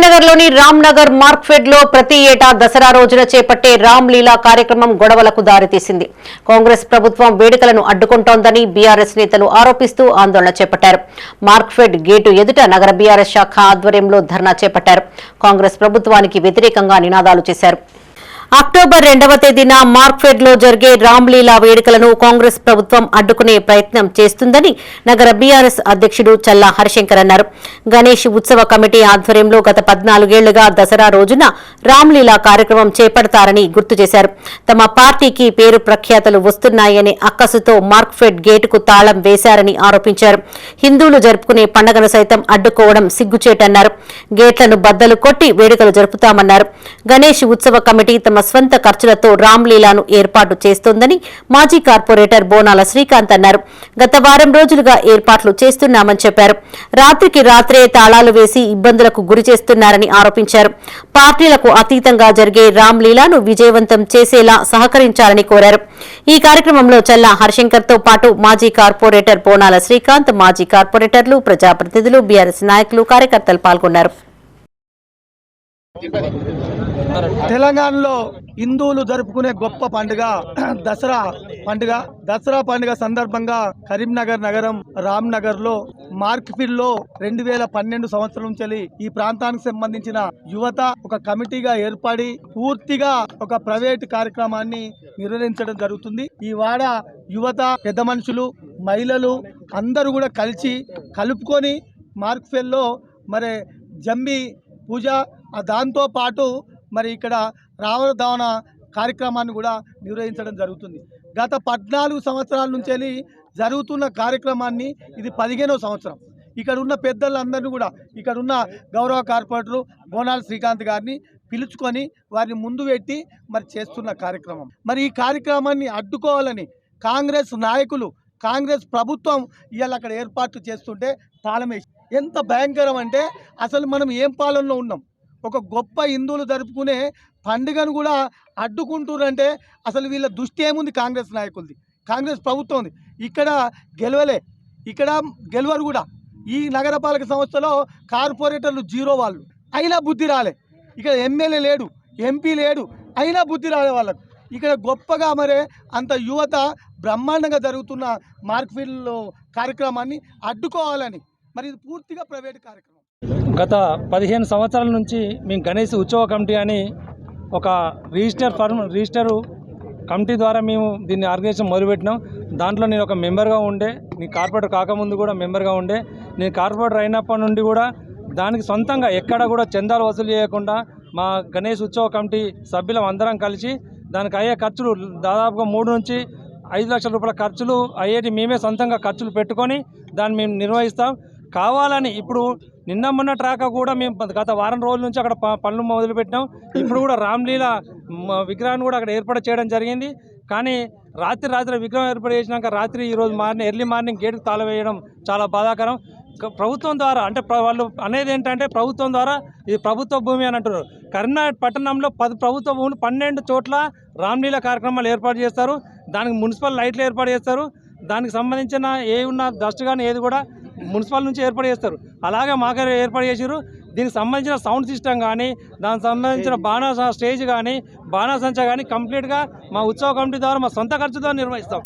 కరీంనగర్లోని రామ్నగర్ మార్క్ఫెడ్లో ప్రతి ఏటా దసరా రోజున చేపట్టే రామ్ లీలా కార్యక్రమం గొడవలకు దారితీసింది. కాంగ్రెస్ ప్రభుత్వం వేడుకలను అడ్డుకుంటోందని బీఆర్ఎస్ నేతలు ఆరోపిస్తూ ఆందోళన చేపట్టారు. మార్క్ఫెడ్ గేటు ఎదుట నగర బీఆర్ఎస్ శాఖ ఆధ్వర్యంలో ధర్నా చేపట్టారు. కాంగ్రెస్ ప్రభుత్వానికి వ్యతిరేకంగా నినాదాలు చేశారు. అక్టోబర్ రెండవ తేదీన మార్క్ఫెడ్లో జరిగే రామ్లీలా వేడుకలను కాంగ్రెస్ ప్రభుత్వం అడ్డుకునే ప్రయత్నం చేస్తుందని నగర బీఆర్ఎస్ అధ్యక్షుడు చల్లా హరిశంకర్ అన్నారు. గణేష్ ఉత్సవ కమిటీ ఆధ్వర్యంలో గత పద్నాలుగేళ్ళుగా దసరా రోజున రామ్లీలా కార్యక్రమం చేపడతారని గుర్తు చేశారు. తమ పార్టీకి పేరు ప్రఖ్యాతలు వస్తున్నాయనే అక్కసుతో మార్క్ఫెడ్ గేటుకు తాళం వేశారని ఆరోపించారు. హిందువులు జరుపుకునే పండుగను సైతం అడ్డుకోవడం సిగ్గుచేటన్నారు. గేట్లను బద్దలు కొట్టి వేడుకలు జరుపుతామన్నారు. గణేష్ ఉత్సవ కమిటీ తమ స్వంత ఖర్చులతో రామ్లీలాను ఏర్పాటు చేస్తోందని మాజీ కార్పొరేటర్ బోనాల శ్రీకాంత్ అన్నారు. గత వారం రోజులుగా ఏర్పాట్లు చేస్తున్నామని చెప్పారు. రాత్రికి రాత్రే తాళాలు వేసి ఇబ్బందులకు గురి చేస్తున్నారని ఆరోపించారు. పార్టీలకు అతీతంగా జరిగే రామ్లీలాను విజయవంతం చేసేలా సహకరించాలని కోరారు. ఈ కార్యక్రమంలో చల్లా హర్షంకర్తో పాటు మాజీ కార్పొరేటర్ బోనాల శ్రీకాంత్ మాజీ కార్పొరేటర్లు ప్రజాప్రతినిధులు బీఆర్ఎస్ నాయకులు కార్యకర్తలు పాల్గొన్నారు. తెలంగాణలో హిందువులు జరుపుకునే గొప్ప పండుగ దసరా పండుగ. దసరా పండుగ సందర్భంగా కరీంనగర్ నగరం రామ్ నగర్లో మార్క్ఫిల్లో రెండు వేల పన్నెండు సంవత్సరం నుంచి ఈ ప్రాంతానికి సంబంధించిన యువత ఒక కమిటీగా ఏర్పడి పూర్తిగా ఒక ప్రైవేట్ కార్యక్రమాన్ని నిర్వహించడం జరుగుతుంది. ఈ వాడ యువత పెద్ద మనుషులు మహిళలు అందరూ కూడా కలిసి కలుపుకొని మార్క్ఫెల్లో మరి జంబి పూజ దాంతోపాటు దాంతో పాటు మరి ఇక్కడ రావణ దవన కార్యక్రమాన్ని కూడా నిర్వహించడం జరుగుతుంది. గత పద్నాలుగు సంవత్సరాల నుంచి వెళ్ళి జరుగుతున్న కార్యక్రమాన్ని ఇది పదిహేనవ సంవత్సరం. ఇక్కడ ఉన్న పెద్దలందరినీ కూడా ఇక్కడ ఉన్న గౌరవ కార్పొరేటరు బోనాల శ్రీకాంత్ గారిని పిలుచుకొని వారిని ముందు పెట్టి మరి చేస్తున్న కార్యక్రమం. మరి ఈ కార్యక్రమాన్ని అడ్డుకోవాలని కాంగ్రెస్ నాయకులు కాంగ్రెస్ ప్రభుత్వం ఇవాళ అక్కడ ఏర్పాట్లు చేస్తుంటే తాళమేసి ఎంత భయంకరం అంటే అసలు మనం ఏం పాలనలో ఉన్నాం? ఒక గొప్ప హిందువులు జరుపుకునే పండుగను కూడా అడ్డుకుంటున్నారంటే అసలు వీళ్ళ దృష్టి ఏముంది కాంగ్రెస్ నాయకులది? కాంగ్రెస్ ప్రభుత్వం ఉంది. ఇక్కడ గెలవలే. ఇక్కడ గెలవరు కూడా. ఈ నగరపాలక సంస్థలో కార్పొరేటర్లు జీరో వాళ్ళు. అయినా బుద్ధి రాలే. ఇక్కడ ఎమ్మెల్యే లేడు ఎంపీ లేడు అయినా బుద్ధి రాలే వాళ్ళకు. ఇక్కడ గొప్పగా మరే అంత యువత బ్రహ్మాండంగా జరుగుతున్న మార్క్ఫీల్డ్ కార్యక్రమాన్ని అడ్డుకోవాలని. మరి ఇది పూర్తిగా ప్రైవేట్ కార్యక్రమం. గత పదిహేను సంవత్సరాల నుంచి మేము గణేష్ ఉత్సవ కమిటీ అని ఒక రిజిస్టర్ ఫర్మ్ రిజిస్టరు కమిటీ ద్వారా మేము దీన్ని ఆర్గనైజేషన్ మొదలుపెట్టినాం. దాంట్లో నేను ఒక మెంబర్గా ఉండే నేను కార్పొరేటర్ కాకముందు కూడా మెంబర్గా ఉండే. నేను కార్పొరేటర్ అయినప్పటి నుండి కూడా దానికి సొంతంగా ఎక్కడ కూడా చందాలు వసూలు చేయకుండా మా గణేష్ ఉత్సవ కమిటీ సభ్యులం అందరం కలిసి దానికి అయ్యే ఖర్చులు దాదాపుగా మూడు నుంచి ఐదు లక్షల రూపాయల ఖర్చులు అయ్యేటి మేమే సొంతంగా ఖర్చులు పెట్టుకొని దాన్ని మేము నిర్వహిస్తాం. కావాలని ఇప్పుడు నిన్న మొన్న ట్రాక్ కూడా మేము గత వారం రోజుల నుంచి అక్కడ పనులు మొదలుపెట్టాం. ఇప్పుడు కూడా రామ్లీల విగ్రహాన్ని కూడా అక్కడ ఏర్పాటు చేయడం జరిగింది. కానీ రాత్రి రాత్రి విగ్రహం ఏర్పాటు చేసినాక రాత్రి ఈరోజు మార్నింగ్ ఎర్లీ మార్నింగ్ గేటుకు తాళ వేయడం చాలా బాధాకరం. ప్రభుత్వం ద్వారా అంటే వాళ్ళు అనేది ఏంటంటే ప్రభుత్వం ద్వారా ఇది ప్రభుత్వ భూమి అని అంటున్నారు. కరీంనగర్ పట్టణంలో పది ప్రభుత్వ భూములు పన్నెండు చోట్ల రామ్లీల కార్యక్రమాలు ఏర్పాటు చేస్తారు. దానికి మున్సిపల్ లైట్లు ఏర్పాటు చేస్తారు. దానికి సంబంధించిన ఏ ఉన్న డస్ట్ కానీ ఏది కూడా మున్సిపల్ నుంచి ఏర్పాటు చేస్తారు. అలాగే మాకు ఏర్పాటు చేసారు దీనికి సంబంధించిన సౌండ్ సిస్టమ్ కానీ దానికి సంబంధించిన బాణా స్టేజ్ కానీ బాణాసంచ కానీ కంప్లీట్గా మా ఉత్సవ కమిటీ ద్వారా మా సొంత ఖర్చుతో నిర్వహిస్తాం.